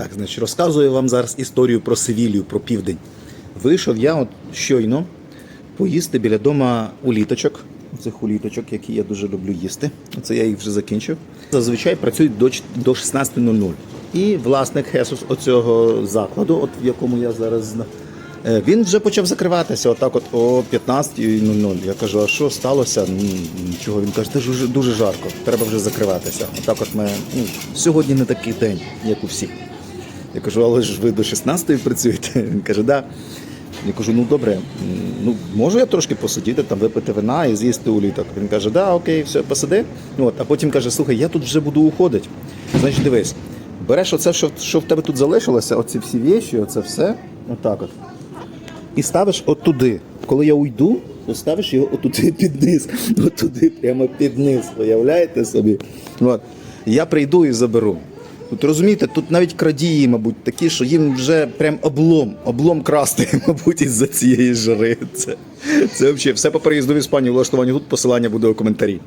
Так, значить, розказую вам зараз історію про Севілію, про південь. Вийшов я от щойно поїсти біля дома уліточок. Цих уліточок, які я дуже люблю їсти. Це я їх вже закінчив. Зазвичай працюють до, до 16.00. І власник Хесус оцього закладу, от в якому я зараз е, він вже почав закриватися отак от о 15.00. Я кажу, а що сталося? Нічого. Він каже, дуже, дуже жарко, треба вже закриватися. Отак от ми, ну, сьогодні не такий день, як у всіх. Я кажу, але ж ви до 16-ї працюєте? Він каже, да. Я кажу, ну добре, ну можу я трошки посидіти, там випити вина і з'їсти уліток. Він каже, да, окей, все, посиди. Ну, От, а потім каже, слухай, я тут вже буду уходити. Значить, дивись, береш оце, що, що в тебе тут залишилося, оці всі віші, оце все, отак от. І ставиш от туди. Коли я уйду, то ставиш його отуди під низ. Отуди, прямо під низ. Уявляєте собі? От. Я прийду і заберу. Тут розумієте, тут навіть крадії, мабуть, такі, що їм вже прям облом, облом красти, мабуть, із-за цієї жари. Це, це взагалі все по переїзду в Іспанію, влаштування тут посилання буде у коментарі.